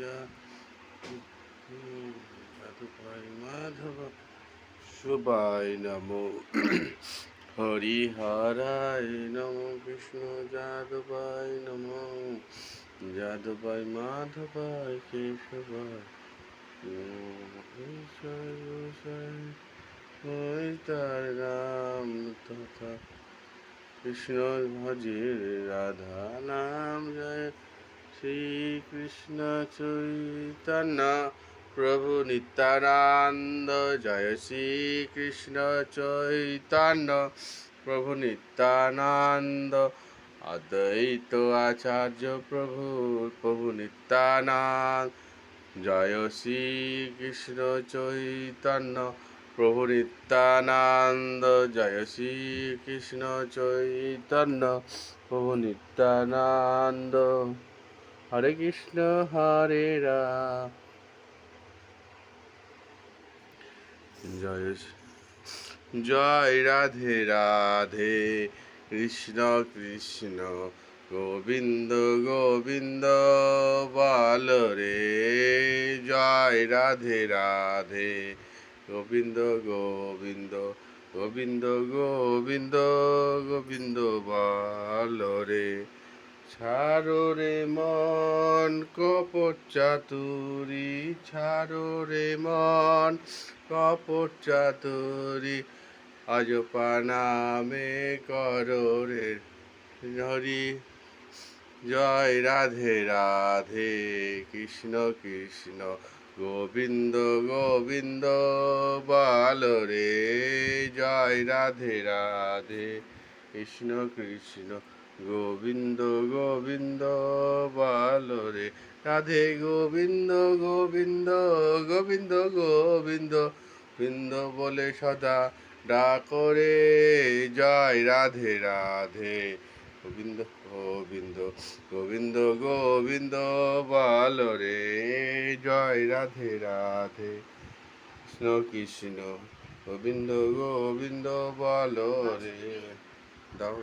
রাম মাধব, সুবাই নমো। হরি হরায় নম কৃষ্ণ যাদবাই নমো। যাদবাই মাধবাই কেশবাই তার নাম তথা কৃষ্ণ ভজে রাধা নাম জয়। শ্রী কৃষ্ণ চৈতন্য, প্রভু নিত্যানন্দ, জয় শ্রী কৃষ্ণ চৈতন্য, প্রভু নিত্যানন্দ, অদ্বৈত আচার্য প্রভু প্রভু নিত্যানন্দ, জয় শ্রী কৃষ্ণ চৈতন্য, প্রভু নিত্যানন্দ, জয় শ্রী কৃষ্ণ চৈতন্য, প্রভু নিত্যানন্দ। হরে কৃষ্ণ হরে রাম। জয় জয় রাধে রাধে কৃষ্ণ কৃষ্ণ গোবিন্দ গোবিন্দ বল রে। জয় রাধে রাধে গোবিন্দ গোবিন্দ গোবিন্দ গোবিন্দ গোবিন্দ বল রে। ছাড়ো রে মন, কপট চাতুরি, ছাড়ো রে মন, কপট চাতুরি। অজপা নামে করো রে হরি। জয় রাধে রাধে কৃষ্ণ কৃষ্ণ, গোবিন্দ গোবিন্দ, বল রে। জয় রাধে রাধে কৃষ্ণ কৃষ্ণ। গোবিন্দ গোবিন্দ, বল রে। রাধে গোবিন্দ গোবিন্দ গোবিন্দ গোবিন্দ। বৃন্দ বলে সদা ডাকরে জয় রাধে রাধে। গোবিন্দ গোবিন্দ গোবিন্দ গোবিন্দ, বল রে। জয় রাধে রাধে। কৃষ্ণ কৃষ্ণ, গোবিন্দ গোবিন্দ, বল রে। দাও।